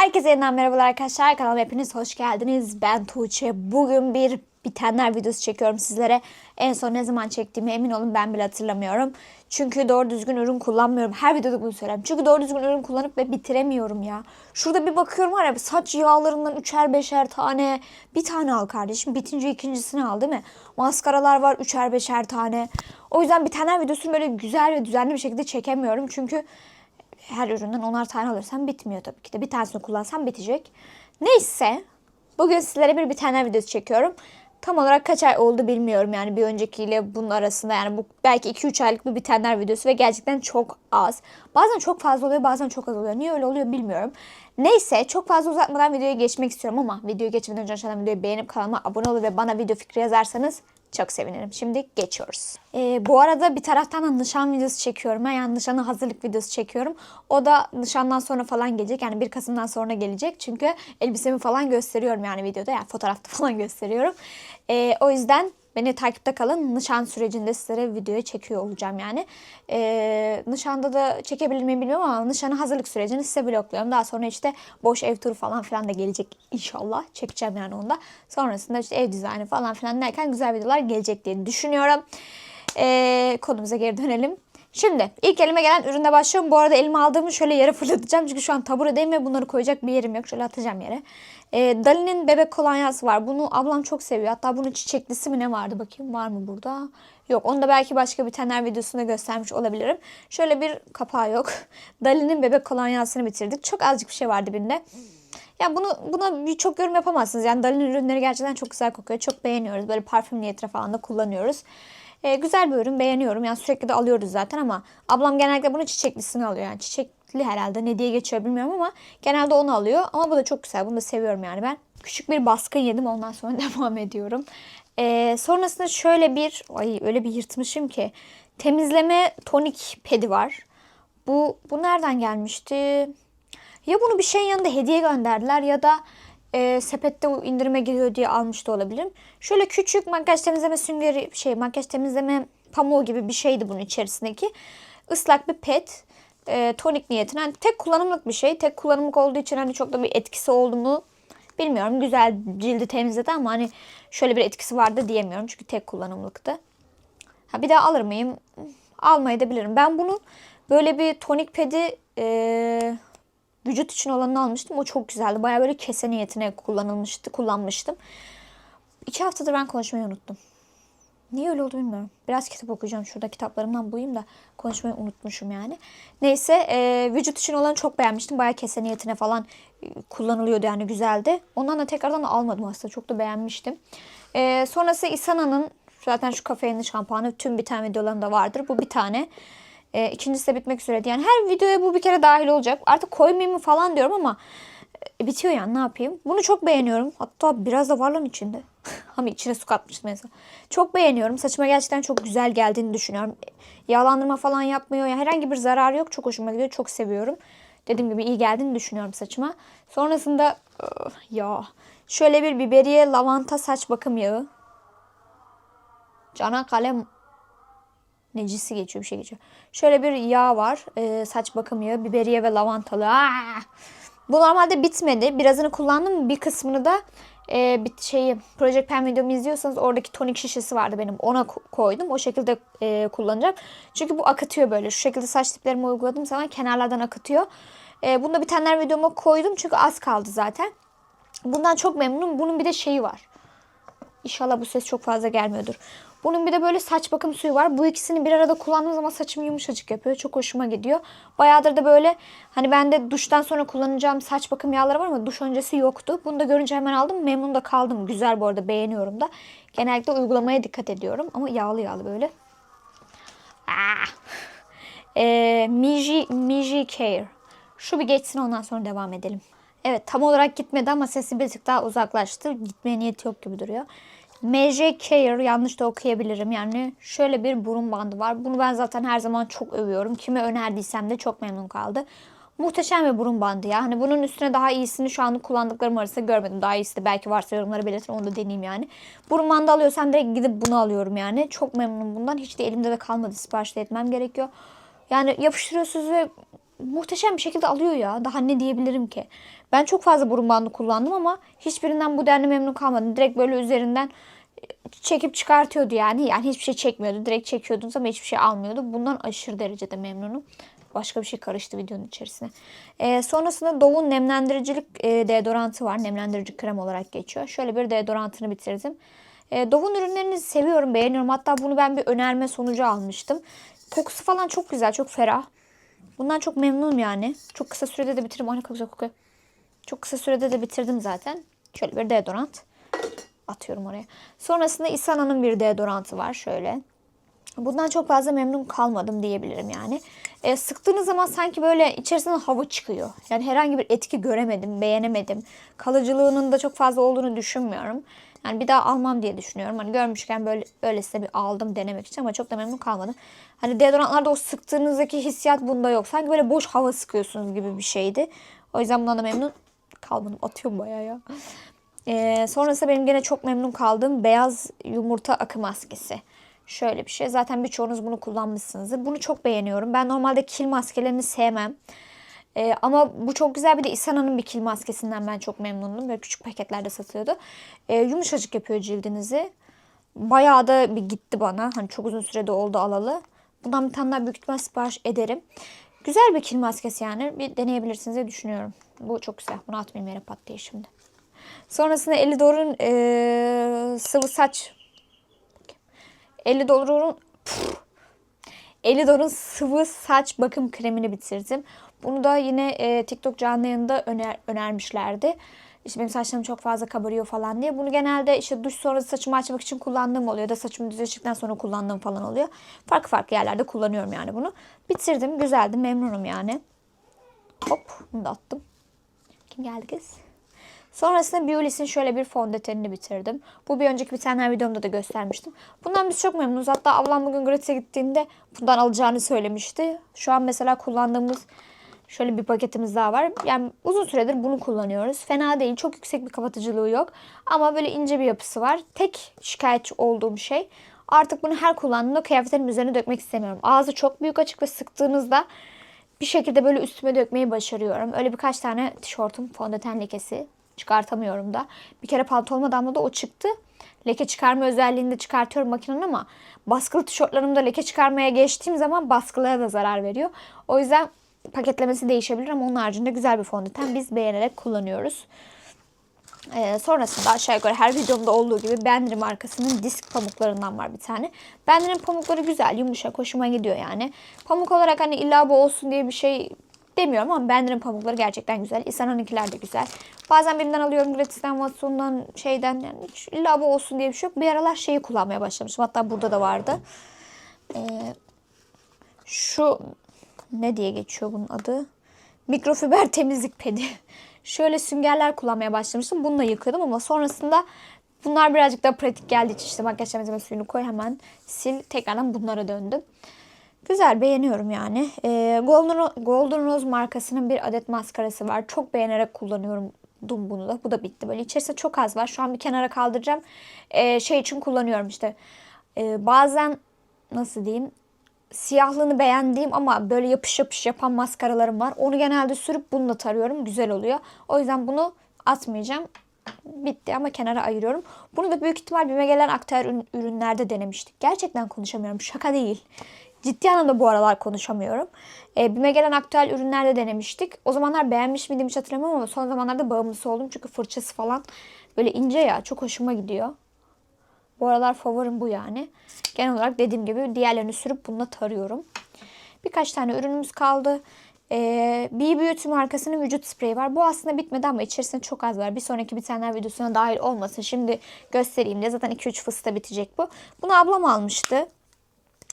Herkese yeniden merhabalar arkadaşlar. Kanalıma hepiniz hoş geldiniz. Ben Tuğçe. Bugün bir bitenler videosu çekiyorum sizlere. En son ne zaman çektiğimi emin olun ben bile hatırlamıyorum. Çünkü doğru düzgün ürün kullanmıyorum. Her videoda bunu söylerim. Çünkü doğru düzgün ürün kullanıp ve bitiremiyorum ya. Şurada bir bakıyorum var ya saç yağlarından üçer beşer tane. Bir tane al kardeşim. Bitince ikincisini al değil mi? Maskaralar var üçer beşer tane. O yüzden bitenler videosunu böyle güzel ve düzenli bir şekilde çekemiyorum. Çünkü her üründen onar tane alırsam bitmiyor tabii ki de. Bir tanesini kullansam bitecek. Neyse. Bugün sizlere bir bitenler videosu çekiyorum. Tam olarak kaç ay oldu bilmiyorum yani bir öncekiyle bunun arasında yani bu belki 2-3 aylık bir bitenler videosu ve gerçekten çok az. Bazen çok fazla oluyor bazen çok az oluyor. Niye öyle oluyor bilmiyorum. Neyse çok fazla uzatmadan videoya geçmek istiyorum ama videoyu geçmeden önce aşağıdan videoyu beğenip kanalıma abone olup ve bana video fikri yazarsanız çok sevinirim. Şimdi geçiyoruz. Ee, bu arada bir taraftan da nişan videosu çekiyorum. Yani nişana hazırlık videosu çekiyorum. O da nişandan sonra falan gelecek. Yani 1 Kasım'dan sonra gelecek. Çünkü elbisemi falan gösteriyorum yani videoda. Yani fotoğrafta falan gösteriyorum. Ee, o yüzden Beni takipte kalın. Nişan sürecinde sizlere videoyu çekiyor olacağım yani. Ee, nişanda da çekebilir miyim bilmiyorum ama nişana hazırlık sürecini size blokluyorum. Daha sonra işte boş ev turu falan filan da gelecek inşallah. Çekeceğim yani onda. Sonrasında işte ev dizaynı falan filan derken güzel videolar gelecek diye düşünüyorum. Ee, konumuza geri dönelim. Şimdi ilk elime gelen ürünle başlıyorum. Bu arada elime aldığımı şöyle yere fırlatacağım. Çünkü şu an taburedeyim ve bunları koyacak bir yerim yok. Şöyle atacağım yere. Ee, Dali'nin bebek kolonyası var. Bunu ablam çok seviyor. Hatta bunun çiçeklisi mi ne vardı bakayım. Var mı burada? Yok. Onu da belki başka bir tane videosunda göstermiş olabilirim. Şöyle bir kapağı yok. Dali'nin bebek kolonyasını bitirdik. Çok azıcık bir şey vardı birinde. Ya bunu buna birçok yorum yapamazsınız. Yani Dali'nin ürünleri gerçekten çok güzel kokuyor. Çok beğeniyoruz. Böyle parfüm niyetine falan da kullanıyoruz. Ee, güzel bir ürün beğeniyorum. Yani sürekli de alıyoruz zaten ama ablam genellikle bunu çiçeklisini alıyor. Yani çiçekli herhalde ne diye geçiyor bilmiyorum ama genelde onu alıyor. Ama bu da çok güzel. Bunu da seviyorum yani ben. Küçük bir baskın yedim ondan sonra devam ediyorum. Ee, sonrasında şöyle bir ay öyle bir yırtmışım ki temizleme tonik pedi var. Bu bu nereden gelmişti? Ya bunu bir şeyin yanında hediye gönderdiler ya da e, sepette indirime giriyor diye almış da olabilirim. Şöyle küçük makyaj temizleme süngeri şey makyaj temizleme pamuğu gibi bir şeydi bunun içerisindeki. Islak bir pet. E, tonik niyetine. Yani tek kullanımlık bir şey. Tek kullanımlık olduğu için hani çok da bir etkisi oldu mu bilmiyorum. Güzel cildi temizledi ama hani şöyle bir etkisi vardı diyemiyorum. Çünkü tek kullanımlıktı. Ha bir daha alır mıyım? Almayı da bilirim. Ben bunun böyle bir tonik pedi e, vücut için olanını almıştım. O çok güzeldi. Baya böyle kese niyetine kullanılmıştı, kullanmıştım. İki haftadır ben konuşmayı unuttum. Niye öyle oldu bilmiyorum. Biraz kitap okuyacağım. Şurada kitaplarımdan buyum da konuşmayı unutmuşum yani. Neyse e, vücut için olanı çok beğenmiştim. Baya kese niyetine falan e, kullanılıyordu yani güzeldi. Ondan da tekrardan almadım aslında. Çok da beğenmiştim. E, sonrası Isana'nın zaten şu kafeinin şampuanı tüm biten videolarında vardır. Bu bir tane. E, ikincisi de bitmek üzereydi. Yani her videoya bu bir kere dahil olacak. Artık koymayayım mı falan diyorum ama e, bitiyor yani ne yapayım. Bunu çok beğeniyorum. Hatta biraz da var lan içinde. ama içine su katmıştım mesela. Çok beğeniyorum. Saçıma gerçekten çok güzel geldiğini düşünüyorum. Yağlandırma falan yapmıyor. Yani herhangi bir zararı yok. Çok hoşuma gidiyor. Çok seviyorum. Dediğim gibi iyi geldiğini düşünüyorum saçıma. Sonrasında ıı, ya şöyle bir biberiye lavanta saç bakım yağı. Cana kalem necisi geçiyor bir şey geçiyor. Şöyle bir yağ var. E, saç bakım yağı. Biberiye ve lavantalı. Aa! Bu normalde bitmedi. Birazını kullandım. Bir kısmını da e, bir şeyi Project Pen videomu izliyorsanız oradaki tonik şişesi vardı benim. Ona koydum. O şekilde e, kullanacağım. Çünkü bu akıtıyor böyle. Şu şekilde saç tiplerimi uyguladım zaman kenarlardan akıtıyor. E, bunu da bitenler videoma koydum. Çünkü az kaldı zaten. Bundan çok memnunum. Bunun bir de şeyi var. İnşallah bu ses çok fazla gelmiyordur. Bunun bir de böyle saç bakım suyu var. Bu ikisini bir arada kullandığım zaman saçım yumuşacık yapıyor. Çok hoşuma gidiyor. Bayağıdır da böyle hani bende duştan sonra kullanacağım saç bakım yağları var ama duş öncesi yoktu. Bunu da görünce hemen aldım. Memnun da kaldım. Güzel bu arada beğeniyorum da. Genellikle uygulamaya dikkat ediyorum. Ama yağlı yağlı böyle. Ah. Ee, Miji, Miji Care. Şu bir geçsin ondan sonra devam edelim. Evet tam olarak gitmedi ama sesi bir tık daha uzaklaştı. Gitmeye niyeti yok gibi duruyor. MJ Care yanlış da okuyabilirim. Yani şöyle bir burun bandı var. Bunu ben zaten her zaman çok övüyorum. Kime önerdiysem de çok memnun kaldı. Muhteşem bir burun bandı ya. Hani bunun üstüne daha iyisini şu anda kullandıklarım arasında görmedim. Daha iyisi de belki varsa yorumlara belirtin onu da deneyeyim yani. Burun bandı alıyorsam direkt gidip bunu alıyorum yani. Çok memnunum bundan. Hiç de elimde de kalmadı. Sipariş de etmem gerekiyor. Yani yapıştırıyorsunuz ve muhteşem bir şekilde alıyor ya. Daha ne diyebilirim ki? Ben çok fazla burun bandı kullandım ama hiçbirinden bu denli memnun kalmadım. Direkt böyle üzerinden çekip çıkartıyordu yani. Yani hiçbir şey çekmiyordu. Direkt çekiyordunuz ama hiçbir şey almıyordu. Bundan aşırı derecede memnunum. Başka bir şey karıştı videonun içerisine. Ee, sonrasında Dove'un nemlendiricilik e, deodorantı var. Nemlendirici krem olarak geçiyor. Şöyle bir deodorantını bitirdim. E, Dove'un ürünlerini seviyorum, beğeniyorum. Hatta bunu ben bir önerme sonucu almıştım. Kokusu falan çok güzel, çok ferah. Bundan çok memnunum yani. Çok kısa sürede de bitirdim. Ay ne kadar güzel kokuyor. Çok kısa sürede de bitirdim zaten. Şöyle bir deodorant atıyorum oraya. Sonrasında Isana'nın bir deodorantı var şöyle. Bundan çok fazla memnun kalmadım diyebilirim yani. E, sıktığınız zaman sanki böyle içerisinden hava çıkıyor. Yani herhangi bir etki göremedim, beğenemedim. Kalıcılığının da çok fazla olduğunu düşünmüyorum. Yani bir daha almam diye düşünüyorum. Hani görmüşken böyle böylesine bir aldım denemek için ama çok da memnun kalmadım. Hani deodorantlarda o sıktığınızdaki hissiyat bunda yok. Sanki böyle boş hava sıkıyorsunuz gibi bir şeydi. O yüzden bundan da memnun kalmadım. Atıyorum bayağı ya. Ee, sonrasında benim gene çok memnun kaldığım beyaz yumurta akı maskesi. Şöyle bir şey. Zaten birçoğunuz bunu kullanmışsınızdır. Bunu çok beğeniyorum. Ben normalde kil maskelerini sevmem. Ee, ama bu çok güzel. Bir de Isana'nın bir kil maskesinden ben çok memnundum. Böyle küçük paketlerde satıyordu. Ee, yumuşacık yapıyor cildinizi. Bayağı da bir gitti bana. Hani çok uzun sürede oldu alalı. Bundan bir tane daha büyük ihtimal sipariş ederim. Güzel bir kil maskesi yani. Bir deneyebilirsiniz diye düşünüyorum. Bu çok güzel. Bunu atmayayım yere pat diye şimdi. Sonrasında Elidor'un e, sıvı saç Elidor'un Elidor'un sıvı saç bakım kremini bitirdim. Bunu da yine e, TikTok canlı yayında öner, önermişlerdi. İşte benim saçlarım çok fazla kabarıyor falan diye. Bunu genelde işte duş sonrası saçımı açmak için kullandığım oluyor. Da saçımı düzleştikten sonra kullandığım falan oluyor. Farklı farklı yerlerde kullanıyorum yani bunu. Bitirdim. Güzeldi. Memnunum yani. Hop. Bunu da attım. Kim geldi kız? Sonrasında Biolis'in şöyle bir fondötenini bitirdim. Bu bir önceki bitenler videomda da göstermiştim. Bundan biz çok memnunuz. Hatta ablam bugün gratis'e gittiğinde bundan alacağını söylemişti. Şu an mesela kullandığımız şöyle bir paketimiz daha var. Yani uzun süredir bunu kullanıyoruz. Fena değil. Çok yüksek bir kapatıcılığı yok. Ama böyle ince bir yapısı var. Tek şikayetçi olduğum şey artık bunu her kullandığımda kıyafetlerimin üzerine dökmek istemiyorum. Ağzı çok büyük açık ve sıktığınızda bir şekilde böyle üstüme dökmeyi başarıyorum. Öyle birkaç tane tişörtüm fondöten lekesi çıkartamıyorum da. Bir kere pantolonuma damladı o çıktı. Leke çıkarma özelliğini de çıkartıyorum makinenin ama baskılı tişörtlerimde leke çıkarmaya geçtiğim zaman baskılıya da zarar veriyor. O yüzden paketlemesi değişebilir ama onun haricinde güzel bir fondöten biz beğenerek kullanıyoruz. Ee, sonrasında aşağı yukarı her videomda olduğu gibi Benry markasının disk pamuklarından var bir tane. Benry'nin pamukları güzel, yumuşak, hoşuma gidiyor yani. Pamuk olarak hani illa bu olsun diye bir şey demiyorum ama Bender'in pamukları gerçekten güzel. İsana'nınkiler de güzel. Bazen birinden alıyorum gratisten, Watson'dan, şeyden. Yani hiç illa bu olsun diye bir şey yok. Bir aralar şeyi kullanmaya başlamışım. Hatta burada da vardı. Ee, şu ne diye geçiyor bunun adı? Mikrofiber temizlik pedi. Şöyle süngerler kullanmaya başlamıştım. Bununla yıkıyordum ama sonrasında bunlar birazcık daha pratik için işte makyaj malzeme suyunu koy hemen sil. Tekrardan bunlara döndüm. Güzel beğeniyorum yani. Ee, Golden, Golden Rose markasının bir adet maskarası var. Çok beğenerek kullanıyorum bunu da. Bu da bitti. Böyle içerisinde çok az var. Şu an bir kenara kaldıracağım. Ee, şey için kullanıyorum işte. Ee, bazen nasıl diyeyim siyahlığını beğendiğim ama böyle yapış yapış yapan maskaralarım var. Onu genelde sürüp bununla tarıyorum. Güzel oluyor. O yüzden bunu atmayacağım. Bitti ama kenara ayırıyorum. Bunu da büyük ihtimal BİM'e gelen aktüel ürünlerde denemiştik. Gerçekten konuşamıyorum. Şaka değil. Ciddi anlamda bu aralar konuşamıyorum. E, BİM'e gelen aktüel ürünlerde denemiştik. O zamanlar beğenmiş miydim hiç hatırlamıyorum ama son zamanlarda bağımlısı oldum. Çünkü fırçası falan böyle ince ya çok hoşuma gidiyor. Bu aralar favorim bu yani. Genel olarak dediğim gibi diğerlerini sürüp bununla tarıyorum. Birkaç tane ürünümüz kaldı. Ee, B Beauty markasının vücut spreyi var. Bu aslında bitmedi ama içerisinde çok az var. Bir sonraki bitenler videosuna dahil olmasın. Şimdi göstereyim de zaten 2-3 fıstığa bitecek bu. Bunu ablam almıştı.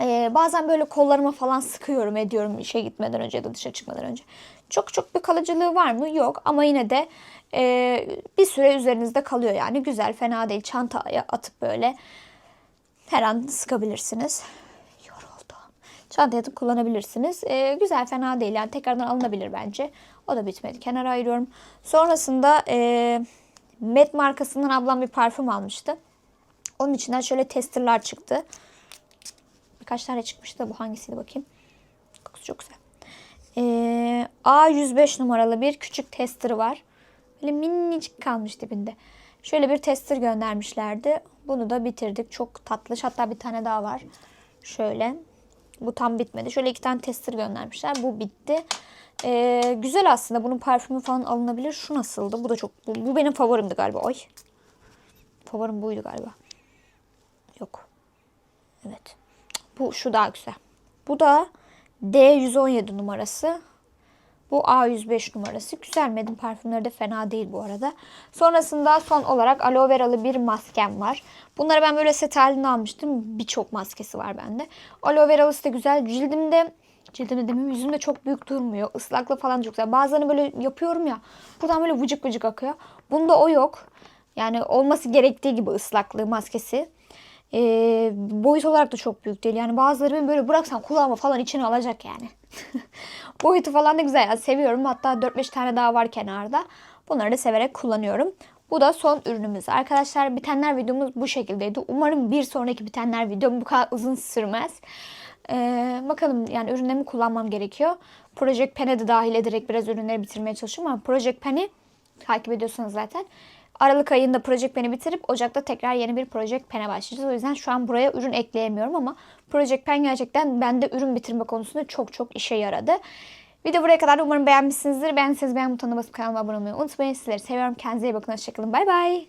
Ee, bazen böyle kollarıma falan sıkıyorum ediyorum işe gitmeden önce ya da dışa çıkmadan önce. Çok çok bir kalıcılığı var mı? Yok ama yine de e, bir süre üzerinizde kalıyor yani. Güzel fena değil. Çantaya atıp böyle her an sıkabilirsiniz. Yoruldum. Çantaya atıp kullanabilirsiniz. E, güzel fena değil yani tekrardan alınabilir bence. O da bitmedi. Kenara ayırıyorum. Sonrasında e, Met markasından ablam bir parfüm almıştı. Onun içinden şöyle testerlar çıktı. Birkaç tane çıkmıştı. Bu hangisiydi bakayım. Kokusu çok güzel. Ee, A105 numaralı bir küçük tester'ı var. Böyle minicik kalmış dibinde. Şöyle bir tester göndermişlerdi. Bunu da bitirdik. Çok tatlış. Hatta bir tane daha var. Şöyle. Bu tam bitmedi. Şöyle iki tane tester göndermişler. Bu bitti. Ee, güzel aslında. Bunun parfümü falan alınabilir. Şu nasıldı? Bu da çok... Bu, bu benim favorimdi galiba. Oy. Favorim buydu galiba. Yok. Evet. Bu şu daha güzel. Bu da D117 numarası. Bu A105 numarası. Güzel Medin parfümleri de fena değil bu arada. Sonrasında son olarak aloe veralı bir maskem var. Bunları ben böyle set halinde almıştım. Birçok maskesi var bende. Aloe veralısı da güzel. Cildimde cildimde demeyeyim yüzümde çok büyük durmuyor. Islaklığı falan çok güzel. Bazılarını böyle yapıyorum ya. Buradan böyle vıcık vıcık akıyor. Bunda o yok. Yani olması gerektiği gibi ıslaklığı maskesi. Ee, boyut olarak da çok büyük değil. Yani bazıları ben böyle bıraksam kulağıma falan içine alacak yani. Boyutu falan da güzel. Yani seviyorum. Hatta 4-5 tane daha var kenarda. Bunları da severek kullanıyorum. Bu da son ürünümüz. Arkadaşlar bitenler videomuz bu şekildeydi. Umarım bir sonraki bitenler videom bu kadar uzun sürmez. Ee, bakalım yani ürünlerimi kullanmam gerekiyor. Project Pen'e de dahil ederek biraz ürünleri bitirmeye çalışıyorum ama Project Pen'i takip ediyorsanız zaten Aralık ayında Project Pen'i bitirip Ocak'ta tekrar yeni bir Project Pen'e başlayacağız. O yüzden şu an buraya ürün ekleyemiyorum ama Project Pen gerçekten bende ürün bitirme konusunda çok çok işe yaradı. Video buraya kadar umarım beğenmişsinizdir. Beğendiyseniz beğen butonuna basıp kanalıma abone olmayı unutmayın. Sizleri seviyorum. Kendinize iyi bakın. Hoşçakalın. Bay bay.